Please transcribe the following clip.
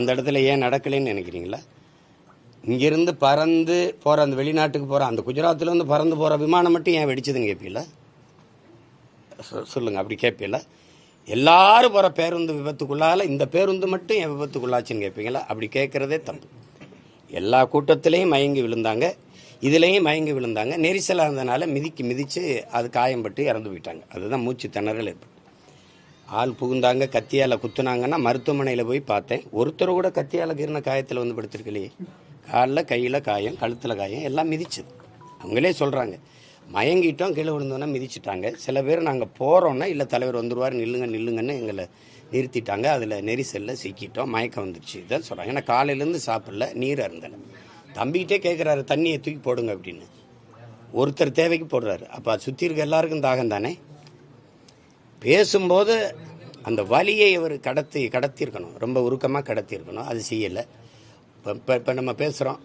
அந்த இடத்துல ஏன் நடக்கலைன்னு நினைக்கிறீங்களா? இங்கிருந்து பறந்து போகிற அந்த வெளிநாட்டுக்கு போகிற அந்த குஜராத்திலேருந்து பறந்து போகிற விமானம் மட்டும் ஏன் வெடிச்சதுன்னு கேட்பீங்களா சொ- சொல்லுங்கள் அப்படி கேட்பீங்களா எல்லாரும் போகிற பேருந்து விபத்துக்குள்ளால இந்த பேருந்து மட்டும் என் விபத்துக்குள்ளாச்சுன்னு கேட்பீங்களா அப்படி கேட்குறதே தப்பு. எல்லா கூட்டத்திலையும் மயங்கி விழுந்தாங்க. இதுலேயும் மயங்கி விழுந்தாங்க. நெரிசலாக இருந்தனால மிதிக்கு மிதித்து அது காயம்பட்டு இறந்து போயிட்டாங்க. அதுதான் மூச்சு திணறல் ஏற்பட்டு. ஆள் புகுந்தாங்க கத்தியால் குத்துனாங்கன்னா மருத்துவமனையில் போய் பார்த்தேன். ஒருத்தர் கூட கத்தியால் கீர்ன காயத்தில் வந்து படுத்திருக்கலையே. காலில் கையில் காயம் கழுத்தில் காயம் எல்லாம் மிதிச்சது. அவங்களே சொல்கிறாங்க மயங்கிட்டோம் கீழே விழுந்தோன்னா மிதிச்சிட்டாங்க. சில பேர் நாங்கள் போகிறோன்னா இல்லை தலைவர் வந்துடுவார் நில்லுங்க நில்லுங்கன்னு எங்களை நிறுத்திட்டாங்க. அதில் நெரிசலில் சிக்கிட்டோம் மயக்கம் வந்துருச்சு. இதான் சொல்கிறாங்க ஏன்னா காலையிலேருந்து சாப்பிடல நீர் அருந்தலை. தம்பிக்கிட்டே கேட்குறாரு தண்ணியை தூக்கி போடுங்க அப்படின்னு. ஒருத்தர் தேவைக்கு போடுறாரு. அப்போ சுற்றி இருக்க எல்லாருக்கும் தாகம் தானே பேசும்போது அந்த வலியை இவர் கடத்தி கடத்தியிருக்கணும். ரொம்ப உருக்கமாக கடத்தியிருக்கணும். அது செய்யலை. இப்போ இப்போ நம்ம பேசுகிறோம்